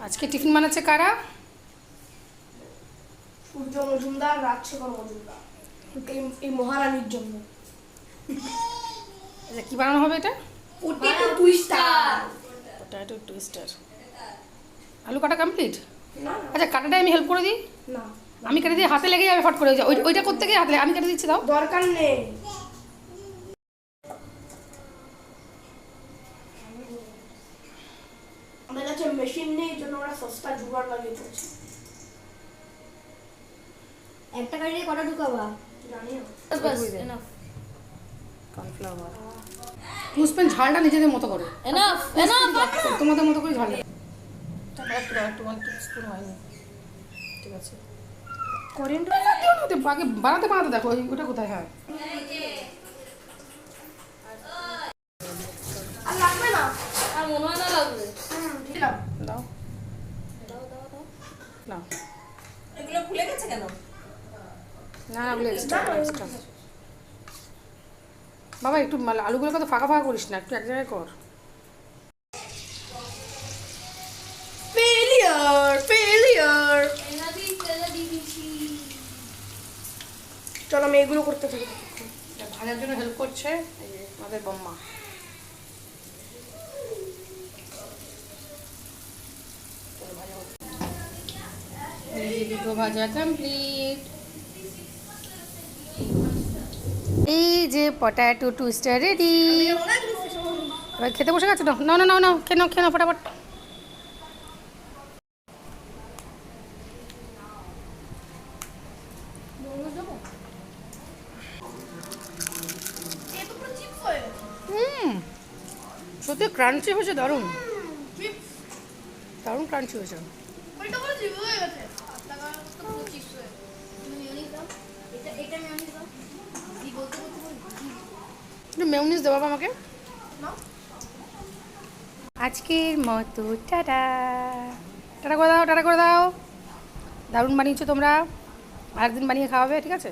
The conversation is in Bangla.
আজকে টিফিন বানাচ্ছে কারা? সূর্য মজুমদার রাজশেখর মজুমদার। এই- এই মহারানীর জন্য। আচ্ছা কী বানানো হবে এটা? পোটেটো টুইস্টার পটাটো টুইস্টার আলু কাটা কমপ্লিট না আচ্ছা কাটাটাই আমি হেল্প করে দিই? না। আমি কেটে দিয়ে হাতে লেগে যাবে ফট করে ওই ওইটা করতে গিয়ে হাতে আমি কেটে দিচ্ছি দাও। দরকার নেই আমাদের কাছে মেশিন নেই এই জন্য ওরা সস্তা জোগাড় লাগিয়ে পড়ছি একটা গাড়ি কটা ঢুকাবা? জানি না বাস এনাফ কর্নফ্লাওয়ার টু ঝালটা নিজেদের মতো করো। এনাফ এনাফ তোমাদের মতো করে ঝালটা একটু দাও, একটু one হয়নি। ঠিক আছে। করেন্ট বানাতে বানাতে দেখো ওটা কোথায়? হ্যাঁ। মনে হয় না লাগবে দাও দাও দাও দাও এগুলো গেছে কেন না না ওগুলো এক্সট্রা এক্সট্রা বাবা একটু মাল- আলুগুলোকে তো ফাঁকা ফাঁকা করিস না একটু এক জায়গায় কর ফেলিয়ার ফেলিয়ার চলো আমি এগুলো করতে থাকি ভাজার জন্য হেল্প করছে আমাদের বম্মা চলো ভাজা হোক। এই যে দুটো ভাজা কমপ্লিট এই যে পটাটো টুইস্টার রেডি এবার খেতে বসে গেছো না না না না খেয়ে নাও ফটাফট। হুম সত্যি ক্রাঞ্চি হয়েছে দারুণ। দারুণ ক্রাঞ্চি হয়েছে। একটু মেউনিস দেবো আমাকে? আজকের মতো টাটা। টাটা করে দাও টাটা করে দাও। দারুণ বানিয়েছো তোমরা। আরেকদিন বানিয়ে খাওয়াবে ঠিক আছে?